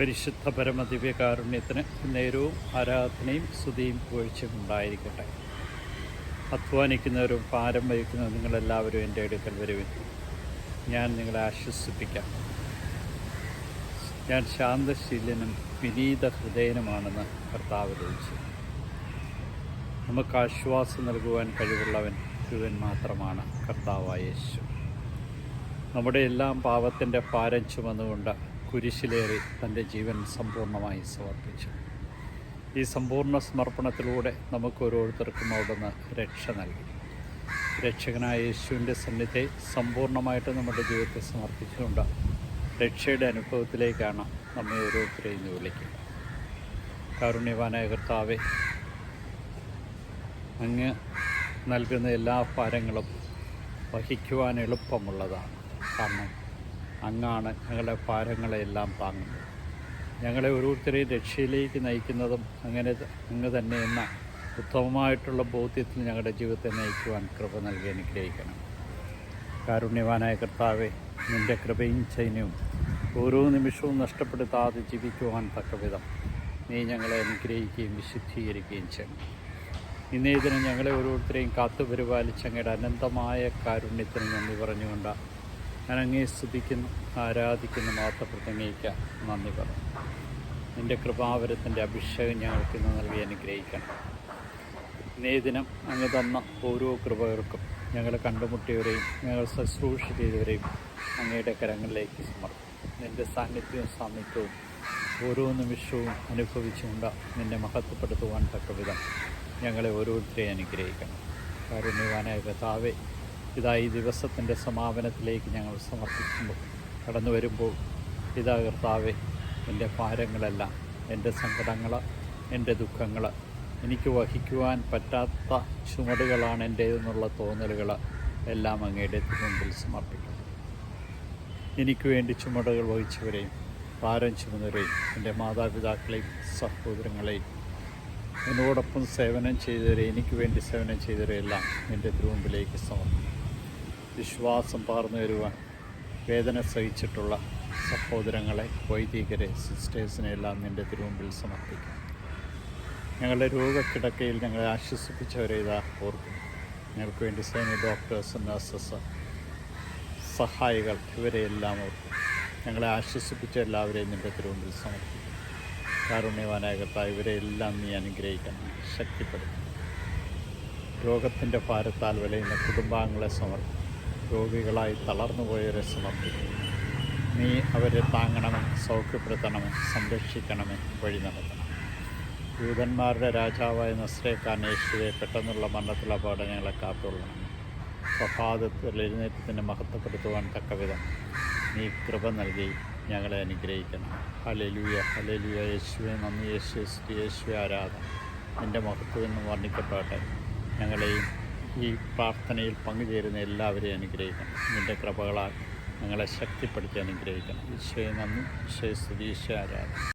പരിശുദ്ധ പരമദിവ്യകാരുണ്യത്തിന് നേരവും ആരാധനയും സ്തുതിയും പുകഴ്ചയും ഉണ്ടായിരിക്കട്ടെ. അധ്വാനിക്കുന്നവരും ഭാരം വഹിക്കുന്നവരും നിങ്ങളെല്ലാവരും എന്റെ അടുക്കൽ വരുവിൻ. ഞാൻ നിങ്ങളെ ആശ്വസിപ്പിക്കാം. ഞാൻ ശാന്തശീലനും വിനീത ഹൃദയനുമാണെന്ന് കർത്താവ് ചോദിച്ചു നമുക്ക് ആശ്വാസം നൽകുവാൻ കഴിവുള്ളവൻ ഒരുവൻ മാത്രമാണ് കർത്താവായ യേശു. നമ്മുടെ എല്ലാം പാപത്തിന്റെ ഭാരം ചുമന്നുകൊണ്ട് കുരിശിലേറി തന്റെ ജീവൻ സമ്പൂർണമായി സമർപ്പിച്ചു. ഈ സമ്പൂർണ സമർപ്പണത്തിലൂടെ നമുക്ക് ഓരോരുത്തർക്കും അവിടുന്ന് രക്ഷ നൽകി. രക്ഷകനായ യേശുവിന്റെ സന്നിധി സമ്പൂർണമായിട്ട് നമ്മുടെ ജീവിതത്തെ സമർപ്പിച്ചുകൊണ്ട് രക്ഷയുടെ അനുഭവത്തിലേക്കാണ് നമ്മെ ഓരോരുത്തരെയും വിളിക്കുക. കാരുണ്യവാനായ കർത്താവെ അങ്ങ് നൽകുന്ന എല്ലാ ഭാരങ്ങളും വഹിക്കുവാൻ എളുപ്പമുള്ളതാണ്. കാരണം അങ്ങാണ് ഞങ്ങളുടെ ഭാരങ്ങളെല്ലാം താങ്ങുന്നത്. ഞങ്ങളെ ഓരോരുത്തരെയും രക്ഷയിലേക്ക് നയിക്കുന്നതും അങ്ങനെ അങ്ങ് തന്നെ എന്ന ഉത്തമമായിട്ടുള്ള ബോധ്യത്തിൽ ഞങ്ങളുടെ ജീവിതത്തെ നയിക്കുവാൻ കൃപ നൽകി അനുഗ്രഹിക്കണം. കാരുണ്യവാനായ കർത്താവെ നിന്റെ കൃപയും ചൈന്യവും ഓരോ നിമിഷവും നഷ്ടപ്പെടുത്താതെ ജീവിക്കുവാൻ തക്കവിധം നീ ഞങ്ങളെ അനുഗ്രഹിക്കുകയും വിശുദ്ധീകരിക്കുകയും ചെയ്യണം. ഇന്നേ ദിനം ഞങ്ങളെ ഓരോരുത്തരെയും കാത്തുപരിപാലിച്ച് അങ്ങയുടെ അനന്തമായ കാരുണ്യത്തിന് നന്ദി പറഞ്ഞുകൊണ്ട് ഞാൻ അങ്ങേ സ്തുതിക്കുന്നു ആരാധിക്കുന്നു മാത്രം പ്രസംഗിക്കാൻ നന്ദി പറഞ്ഞു നിന്റെ കൃപാവരത്തിന്റെ അഭിഷേകം ഞങ്ങൾക്ക് ഇന്ന് നൽകി അനുഗ്രഹിക്കണം. ഇന്നേ ദിനം അങ്ങ് തന്ന ഓരോ കൃപകൾക്കും ഞങ്ങൾ കണ്ടുമുട്ടിയവരെയും ഞങ്ങൾ ശുശ്രൂഷ ചെയ്തവരെയും അങ്ങയുടെ കരങ്ങളിലേക്ക് സമർപ്പിക്കും. നിന്റെ സാന്നിധ്യവും സാന്നിധ്യവും ഓരോ നിമിഷവും അനുഭവിച്ചുകൊണ്ട് നിന്നെ മഹത്വപ്പെടുത്തുവാൻ തക്ക വിധം ഞങ്ങളെ ഓരോരുത്തരെയും അനുഗ്രഹിക്കണം. കാരുണ്യവാനായ കഥാവെ ഇതാ ഈ ദിവസത്തിന്റെ സമാപനത്തിലേക്ക് ഞങ്ങൾ സമർപ്പിക്കുമ്പോൾ കടന്നു വരുമ്പോൾ ഇതാ കർത്താവെ എന്റെ ഭാരങ്ങളെല്ലാം എന്റെ സങ്കടങ്ങൾ എന്റെ ദുഃഖങ്ങൾ എനിക്ക് വഹിക്കുവാൻ പറ്റാത്ത ചുമടുകളാണ് എന്നുള്ള തോന്നലുകൾ എല്ലാം അങ്ങയുടെ മുമ്പിൽ സമർപ്പിക്കുന്നു എനിക്ക് വേണ്ടി ചുമടുകൾ വഹിച്ചവരെയും ഭാരം ചുമന്നവരെയും എന്റെ മാതാപിതാക്കളെയും സഹോദരങ്ങളെയും എന്നോടൊപ്പം സേവനം ചെയ്തവരെ എനിക്ക് വേണ്ടി സേവനം ചെയ്തവരെയെല്ലാം എന്റെ തിരുമുമ്പിലേക്ക് സമർപ്പിക്കും. വിശ്വാസം പകർന്നു വരുവാൻ വേദന സഹിച്ചിട്ടുള്ള സഹോദരങ്ങളെ വൈദികരെ സിസ്റ്റേഴ്സിനെ എല്ലാം നിന്റെ തിരുമുമ്പിൽ സമർപ്പിക്കും. ഞങ്ങളുടെ രോഗക്കിടക്കയിൽ ഞങ്ങളെ ആശ്വസിപ്പിച്ചവരെ ഇതാ ഓർക്കും ഞങ്ങൾക്ക് വേണ്ടി സേന ഡോക്ടേഴ്സ് നഴ്സസ് സഹായികൾ ഇവരെയെല്ലാം ഓർക്കും ഞങ്ങളെ ആശ്വസിപ്പിച്ച എല്ലാവരെയും നിന്റെ തിരുമുമ്പിൽ സമർപ്പിക്കും കാരുണ്യവാനായകത്ത ഇവരെ എല്ലാം നീ അനുഗ്രഹിക്കണം ശക്തിപ്പെടുത്തണം. രോഗത്തിന്റെ ഭാരത്താൽ വിലയുന്ന കുടുംബാംഗങ്ങളെ സമർപ്പിക്കും രോഗികളായി തളർന്നു പോയവരെ സമർപ്പിക്കും. നീ അവരെ താങ്ങണമേ സൗഖ്യപ്പെടുത്തണമേ സംരക്ഷിക്കണമേ വഴി നടത്തണം. യൂതന്മാരുടെ രാജാവായ നസ്രേഖാൻ യേശുവെ പെട്ടെന്നുള്ള മരണത്തിലെ പാഠങ്ങളെ കാത്തുകൊള്ളണം. പ്രഭാതത്തിൽ എഴുന്നേറ്റത്തിനെ മഹത്വപ്പെടുത്തുവാൻ തക്കവിധം. നീ കൃപ നൽകി ഞങ്ങളെ അനുഗ്രഹിക്കണം. ഹലലുയ ഹലലുയ യേശുവെ നന്ദി. യേശു യേശുവെ ആരാധന. നിന്റെ മഹത്വം എന്ന് വർണിക്കപ്പെടട്ടെ. ഞങ്ങളെയും ഈ പ്രാർത്ഥനയിൽ പങ്കുചേരുന്ന എല്ലാവരെയും അനുഗ്രഹിക്കണം. നിന്റെ കൃപകളാൽ ഞങ്ങളെ ശക്തിപ്പെടുത്തി അനുഗ്രഹിക്കണം. ഈശോയെ നന്ദി. ഈശോയെ സ്തുതി. ഈശോ ആരാധന.